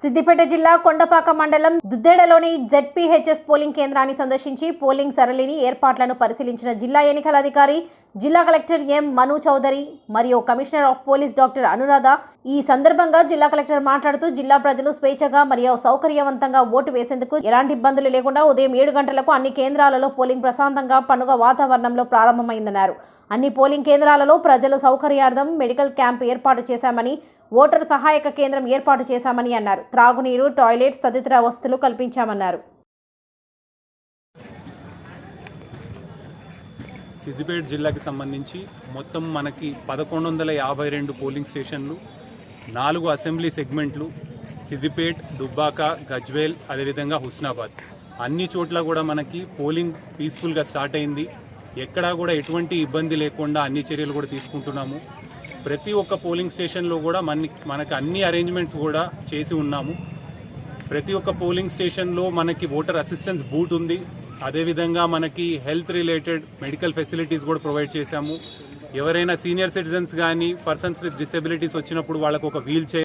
సిద్దిపేట జిల్లా కొండపాక మండలం దుద్దేడలోని ZPHS polling కేంద్రాన్ని సందర్శించి పోలింగ్ సరళిని ఏర్పాట్లను పరిశీలించిన జిల్లా ఎన్నికల అధికారి జిల్లా కలెక్టర్ ఎం మను చౌదరి మరియు commissioner of police doctor Anuradha ఈ సందర్భంగా జిల్లా కలెక్టర్ మాట్లాడుతూ జిల్లా ప్రజలు స్వేచ్ఛగా మరియు సౌకర్యవంతంగా ఓటు వేసేందుకు ఎలాంటి ఇబ్బందులు లేకుండా ఉదయం ఏడు గంటలకు అన్ని కేంద్రాలలో పోలింగ్ ప్రశాంతంగా పండుగ వాతావరణంలో ప్రారంభమైందన్నారు. అన్ని పోలింగ్ కేంద్రాలలో ప్రజలు సౌకర్యార్థం మెడికల్ క్యాంప్ ఏర్పాటు చేశామని ఓటర్ సహాయక కేంద్రం ఏర్పాటు చేశామని అన్నారు. త్రాగునీరు టాయిలెట్స్ తదితర వసతులు కల్పించామన్నారు. సిద్దిపేట జిల్లాకి సంబంధించి మొత్తం మనకి పదకొండు వందల యాభై రెండు పోలింగ్ స్టేషన్లు నాలుగు అసెంబ్లీ సెగ్మెంట్లు సిద్దిపేట్ దుబ్బాక గజ్వేల్ అదేవిధంగా హుస్నాబాద్. అన్ని చోట్ల కూడా మనకి పోలింగ్ పీస్ఫుల్గా స్టార్ట్ అయింది. ఎక్కడా కూడా ఎటువంటి ఇబ్బంది లేకుండా అన్ని చర్యలు కూడా తీసుకుంటున్నాము. ప్రతి ఒక్క పోలింగ్ స్టేషన్లో కూడా మన మనకి అన్ని అరేంజ్మెంట్స్ కూడా చేసి ఉన్నాము. ప్రతి ఒక్క పోలింగ్ స్టేషన్లో మనకి ఓటర్ అసిస్టెన్స్ బూట్ ఉంది. అదేవిధంగా మనకి హెల్త్ రిలేటెడ్ మెడికల్ ఫెసిలిటీస్ కూడా ప్రొవైడ్ చేశాము. ఎవరైనా సీనియర్ సిటిజన్స్ కానీ పర్సన్స్ విత్ డిసెబిలిటీస్ వచ్చినప్పుడు వాళ్ళకు ఒక వీల్ చైర్